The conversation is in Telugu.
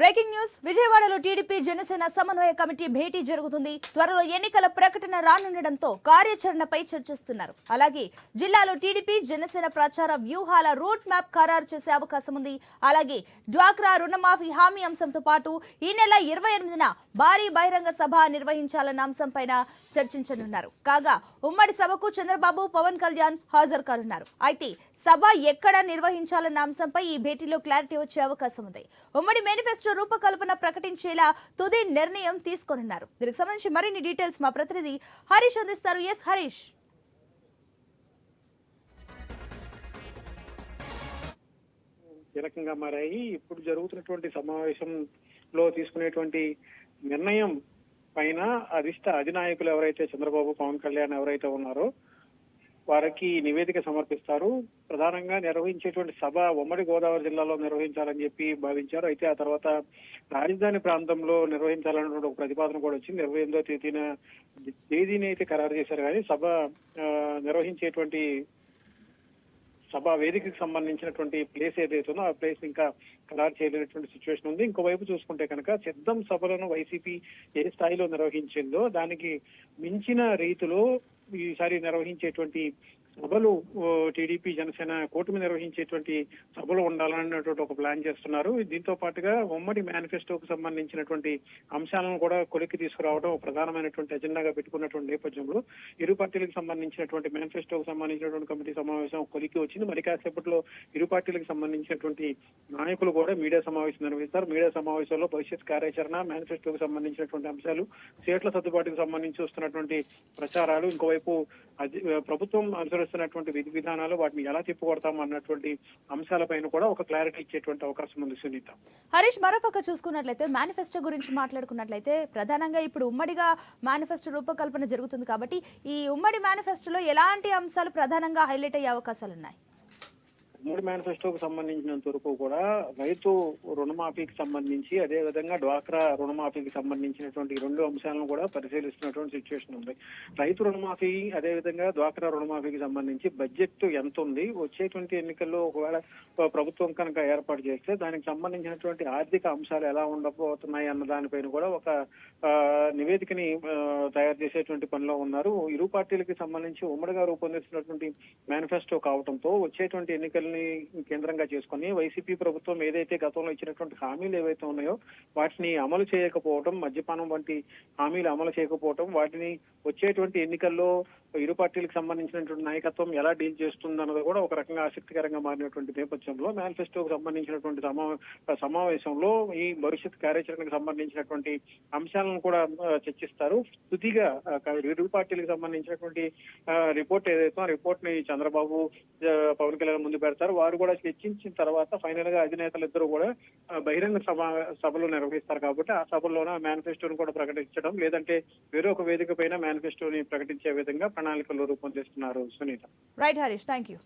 బ్రేకింగ్ న్యూస్ విజయవాడలో టీడీపీ జనసేన సమన్వయ కమిటీ భేటీ జరుగుతుంది. త్వరలో ఎన్నికల ప్రకటన రానుండడంతో కార్యాచరణపై చర్చిస్తున్నారు. అలాగే జిల్లాలో టీడీపీ జనసేన ప్రచార వ్యూహాల రూట్ మ్యాప్ ఖరారు చేసే అవకాశం ఉంది. అలాగే డ్వాక్రా రుణమాఫీ హామీ అంశంతో పాటు ఈ నెల ఇరవై ఎనిమిదిన భారీ బహిరంగ సభ నిర్వహించాలన్న అంశంపైన చర్చించనున్నారు. కాగా ఉమ్మడి సభకు చంద్రబాబు పవన్ కళ్యాణ్ హాజరు కానున్నారు. అయితే సభ ఎక్కడ నిర్వహించాలన్న అంశంపై ఈ భేటీలో క్లారిటీ వచ్చే అవకాశం ఉంది. ఉమ్మడి మేనిఫెస్టో రూపకల్పన ప్రకటించేలా తుది నిర్ణయం తీసుకోనున్నారు. దీనికి సంబంధించి మరిన్ని డీటెయిల్స్ మా ప్రతినిధి హరీష్ అందిస్తారు. ఎస్ హరీష్. కీలకంగా మారాయి. ఇప్పుడు జరుగుతున్నటువంటి సమావేశంలో తీసుకునేటువంటి నిర్ణయం పైన అధిష్ట అధినాయకులు ఎవరైతే చంద్రబాబు పవన్ కళ్యాణ్ ఎవరైతే ఉన్నారో వారికి నివేదిక సమర్పిస్తారు. ప్రధానంగా నిర్వహించేటువంటి సభ ఉమ్మడి గోదావరి జిల్లాలో నిర్వహించాలని చెప్పి భావించారు. అయితే ఆ తర్వాత రాజధాని ప్రాంతంలో నిర్వహించాలన్నటువంటి ఒక ప్రతిపాదన కూడా వచ్చింది. ఇరవై ఎనిమిదో తేదీన తేదీని అయితే ఖరారు చేశారు. కానీ సభ నిర్వహించేటువంటి సభ వేదికకు సంబంధించినటువంటి ప్లేస్ ఏదైతే ఉందో ఆ ప్లేస్ ఇంకా ఖరారు చేయలేనటువంటి సిచ్యువేషన్ ఉంది. ఇంకోవైపు చూసుకుంటే కనుక సిద్ధం సభలను వైసీపీ ఏ స్థాయిలో నిర్వహించిందో దానికి మించిన రీతిలో ఈసారి నిర్వహించేటువంటి సభలు ఓ, టీడీపీ జనసేన కూటమి నిర్వహించేటువంటి సభలు ఉండాలన్నటువంటి ఒక ప్లాన్ చేస్తున్నారు. దీంతో పాటుగా ఉమ్మడి మేనిఫెస్టోకు సంబంధించినటువంటి అంశాలను కూడా కొలిక్కి తీసుకురావడం ప్రధానమైనటువంటి ఎజెండాగా పెట్టుకున్నటువంటి నేపథ్యంలో ఇరు పార్టీలకు సంబంధించినటువంటి మేనిఫెస్టోకు సంబంధించినటువంటి కమిటీ సమావేశం కొలిక్కి వచ్చింది. మరి కాసేపట్లో ఇరు పార్టీలకు సంబంధించినటువంటి నాయకులు కూడా మీడియా సమావేశం నిర్వహిస్తారు. మీడియా సమావేశంలో భవిష్యత్ కార్యాచరణ మేనిఫెస్టోకు సంబంధించినటువంటి అంశాలు సీట్ల సర్దుబాటుకు సంబంధించి వస్తున్నటువంటి ప్రచారాలు ఇంకోవైపు ప్రభుత్వం అనుసరిస్తున్నటువంటి విధి విధానాలు వాటిని ఎలా తిప్పుకొడతాం అన్నటువంటి అంశాలపైన కూడా ఒక క్లారిటీ ఇచ్చేటువంటి అవకాశం ఉంది సునీత. హరీష్ మరోపక్క చూసుకున్నట్లయితే మేనిఫెస్టో గురించి మాట్లాడుకున్నట్లయితే ప్రధానంగా ఇప్పుడు ఉమ్మడిగా మేనిఫెస్టో రూపకల్పన జరుగుతుంది కాబట్టి ఈ ఉమ్మడి మేనిఫెస్టోలో ఎలాంటి అంశాలు ప్రధానంగా హైలైట్ అయ్యే అవకాశాలు ఉన్నాయి మూడు మేనిఫెస్టోకు సంబంధించినంత వరకు కూడా రైతు రుణమాఫీకి సంబంధించి అదే విధంగా డ్వాక్రా రుణమాఫీకి సంబంధించినటువంటి రెండు అంశాలను కూడా పరిశీలిస్తున్నటువంటి సిచ్యువేషన్ ఉంది. రైతు రుణమాఫీ అదే విధంగా డ్వాక్రా రుణమాఫీకి సంబంధించి బడ్జెట్ ఎంత ఉంది? వచ్చేటువంటి ఎన్నికల్లో ఒకవేళ ప్రభుత్వం కనుక ఏర్పాటు చేస్తే దానికి సంబంధించినటువంటి ఆర్థిక అంశాలు ఎలా ఉండబోతున్నాయి అన్న దానిపైన కూడా ఒక నివేదికని తయారు చేసేటువంటి పనిలో ఉన్నారు. ఇరు పార్టీలకి సంబంధించి ఉమ్మడిగా రూపొందిస్తున్నటువంటి మేనిఫెస్టో కావడంతో వచ్చేటువంటి ఎన్నికల్లో ఎన్నికల్ని కేంద్రంగా చేసుకొని వైసీపీ ప్రభుత్వం ఏదైతే గతంలో ఇచ్చినటువంటి హామీలు ఏవైతే ఉన్నాయో వాటిని అమలు చేయకపోవడం మద్యపానం వంటి హామీలు అమలు చేయకపోవడం వాటిని వచ్చేటువంటి ఎన్నికల్లో ఇరు పార్టీలకు సంబంధించినటువంటి నాయకత్వం ఎలా డీల్ చేస్తుందన్నది కూడా ఒక రకంగా ఆసక్తికరంగా మారినటువంటి నేపథ్యంలో మేనిఫెస్టోకు సంబంధించినటువంటి సమావేశంలో ఈ భవిష్యత్ కార్యాచరణకు సంబంధించినటువంటి అంశాలను కూడా చర్చిస్తారు. తుదిగా ఇరు పార్టీలకు సంబంధించినటువంటి రిపోర్ట్ ఏదైతే ఆ రిపోర్ట్ని చంద్రబాబు పవన్ కళ్యాణ్ ముందు పెడతారు వారు కూడా చర్చించిన తర్వాత ఫైనల్గా అధినేతలు ఇద్దరు కూడా బహిరంగ సభ సభలు నిర్వహిస్తారు కాబట్టి ఆ సభల్లోనే మేనిఫెస్టోను కూడా ప్రకటించడం లేదంటే వేరే ఒక వేదిక పైన మేనిఫెస్టోని ప్రకటించే విధంగా ప్రణాళికలు రూపొందిస్తున్నారు Sunitha. Right Harish thank you